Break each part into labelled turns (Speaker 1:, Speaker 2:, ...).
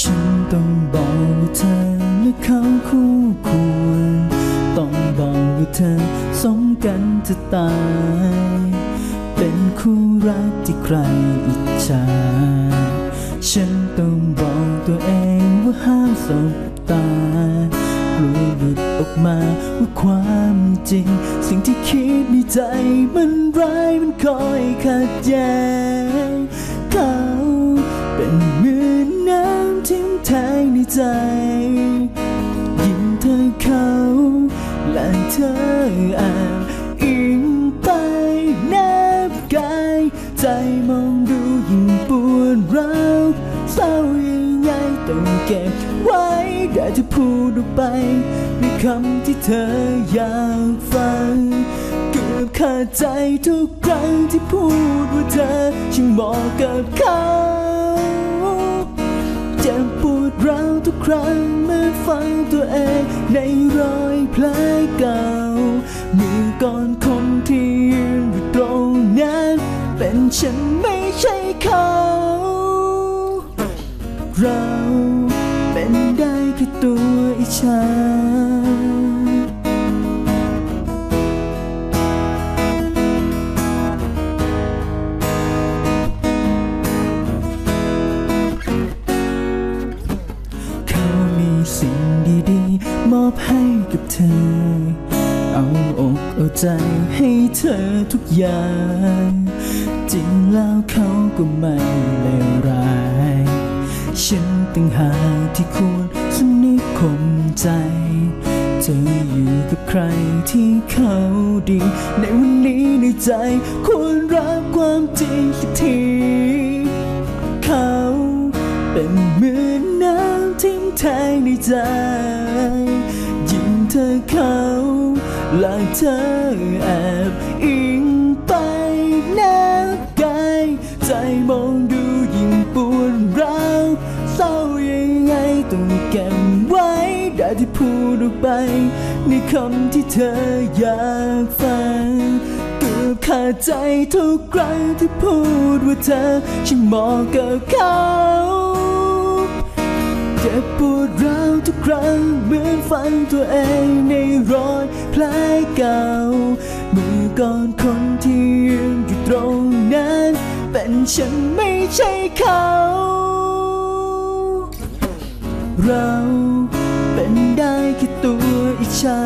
Speaker 1: ฉันต้องบอกว่าเธอและเขาคู่ควร ต้องบอกว่าเธอสมกันจะตาย เป็นคู่รักที่ใครอิจฉา ฉันต้องบอกตัวเองว่าห้ามสบตากลัวหลุดออกมาว่าความจริง สิ่งที่คิดในใจมันร้ายมันคอยขัดแย้งเขา ใจ ยิ่งเธอเขาและเธอแอบอิงไปแนบกายใจมองดูยิ่งปวดร้าวเศร้ายังไงต้องเก็บไว้ได้จะพูดออกไปด้วยคำที่เธออยากฟังเกือบขาดใจทุกครั้งที่พูดว่าเธอช่างเหมาะกับเขา จ็บปวดร้าวทุกครั้งเมื่อฟังตัวเองในรอยแผลเก่ามือก่อนคนที่ยืนอยู่ตรงนั้นเป็นฉันไม่ใช่เขา เราเป็นได้แค่ตัวอิจฉา ดีๆ มอบให้กับเธอ เอาอกเอาใจให้เธอทุกอย่าง จริงแล้วเขาก็ไม่เลวร้าย ฉันตั้งหากที่ควรสนิคมใจเธออยู่กับใครที่เขาดี ในวันนี้ในใจ ควรรับความจริงสักที เขาเป็นเหมือนน้ำ ทิ่มแทงในใจ ยิ่งเธอเขาและเธอแอบอิงไปนบกายใจมองดูยิ่งปวดร้าวเศร้ายังไงต้องเก็บไว้ได้ที่พูดออกไป ในคำที่เธออยากฟังเกือบขาดใจทุกครั้งที่พูดว่าเธอช่างเหมาะกับเขา จ็บปวดร้าวทุกครั้งเหมือนฟันตัวเองในรอยแผลเก่าเมื่อก่อนคนที่ยืนอยู่ตรงนั้น เป็นฉันไม่ใช่เขา เราเป็นได้แค่ตัวอิจฉา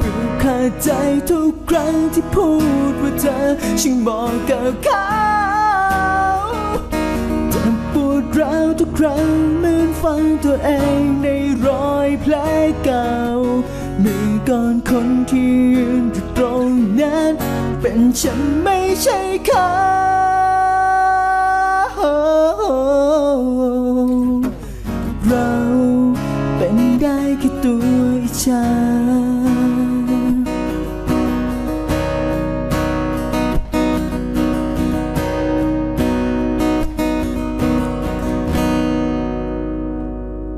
Speaker 1: เกือขาดใจทุกครั้งที่พูดว่าเธอช่างเหมาะกับเขา ราวทุกครั้งเหมือนฟังตัวเองในรอยแผลเก่าเมื่อก่อนคนที่ยืนอยู่ตรงนั้น เป็นฉันไม่ใช่เขาเราเป็นได้แค่ตัวอิจฉา